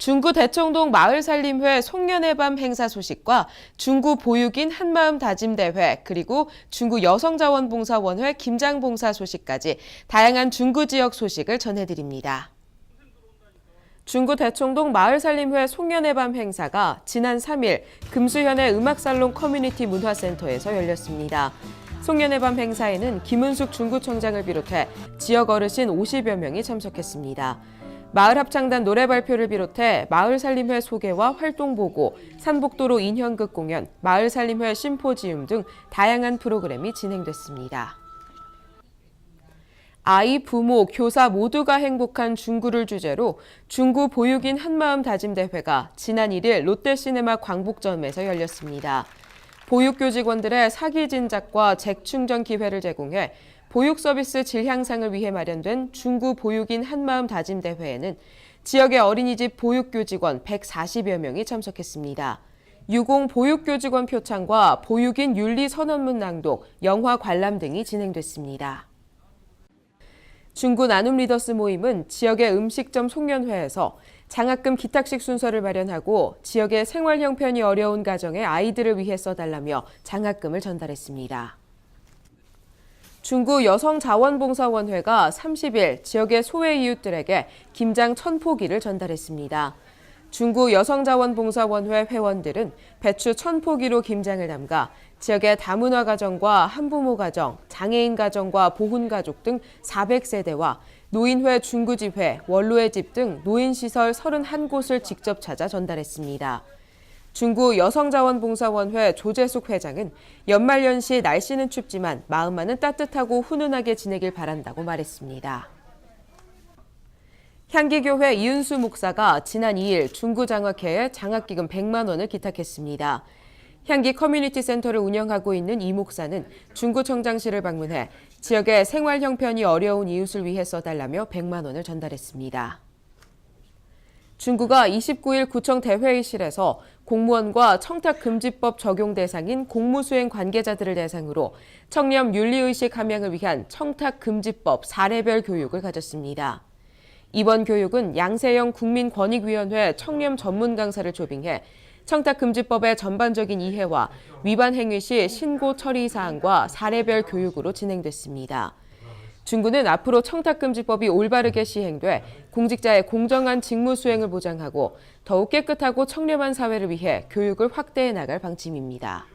중구 대청동 마을살림회 송년회 밤 행사 소식과 중구 보육인 한마음 다짐대회 그리고 중구 여성자원봉사원회 김장봉사 소식까지 다양한 중구 지역 소식을 전해드립니다. 중구 대청동 마을살림회 송년회 밤 행사가 지난 3일 금수현의 음악살롱 커뮤니티 문화센터에서 열렸습니다. 송년회 밤 행사에는 김은숙 중구청장을 비롯해 지역 어르신 50여 명이 참석했습니다. 마을 합창단 노래 발표를 비롯해 마을 살림회 소개와 활동 보고, 산복도로 인형극 공연, 마을 살림회 심포지움 등 다양한 프로그램이 진행됐습니다. 아이, 부모, 교사 모두가 행복한 중구를 주제로 중구 보육인 한마음 다짐 대회가 지난 1일 롯데시네마 광복점에서 열렸습니다. 보육교 직원들의 사기 진작과 재충전 기회를 제공해 보육 서비스 질 향상을 위해 마련된 중구 보육인 한마음 다짐 대회에는 지역의 어린이집 보육교 직원 140여 명이 참석했습니다. 유공 보육교 직원 표창과 보육인 윤리 선언문 낭독, 영화 관람 등이 진행됐습니다. 중구 나눔 리더스 모임은 지역의 음식점 송년회에서 장학금 기탁식 순서를 마련하고 지역의 생활 형편이 어려운 가정의 아이들을 위해 써달라며 장학금을 전달했습니다. 중구 여성자원봉사원회가 30일 지역의 소외 이웃들에게 김장 천포기를 전달했습니다. 중구 여성자원봉사원회 회원들은 배추 천포기로 김장을 담가 지역의 다문화 가정과 한부모 가정, 장애인 가정과 보훈 가족 등 400세대와 노인회 중구지회, 원로의 집 등 노인시설 31곳을 직접 찾아 전달했습니다. 중구 여성자원봉사원회 조재숙 회장은 연말연시 날씨는 춥지만 마음만은 따뜻하고 훈훈하게 지내길 바란다고 말했습니다. 향기교회 이은수 목사가 지난 2일 중구 장학회에 장학기금 100만 원을 기탁했습니다. 향기 커뮤니티 센터를 운영하고 있는 이 목사는 중구청장실을 방문해 지역의 생활 형편이 어려운 이웃을 위해 써달라며 100만 원을 전달했습니다. 중구가 29일 구청 대회의실에서 공무원과 청탁금지법 적용 대상인 공무수행 관계자들을 대상으로 청렴 윤리의식 함양을 위한 청탁금지법 사례별 교육을 가졌습니다. 이번 교육은 양세형 국민권익위원회 청렴 전문 강사를 조빙해 청탁금지법의 전반적인 이해와 위반 행위 시 신고 처리 사항과 사례별 교육으로 진행됐습니다. 중구는 앞으로 청탁금지법이 올바르게 시행돼 공직자의 공정한 직무 수행을 보장하고 더욱 깨끗하고 청렴한 사회를 위해 교육을 확대해 나갈 방침입니다.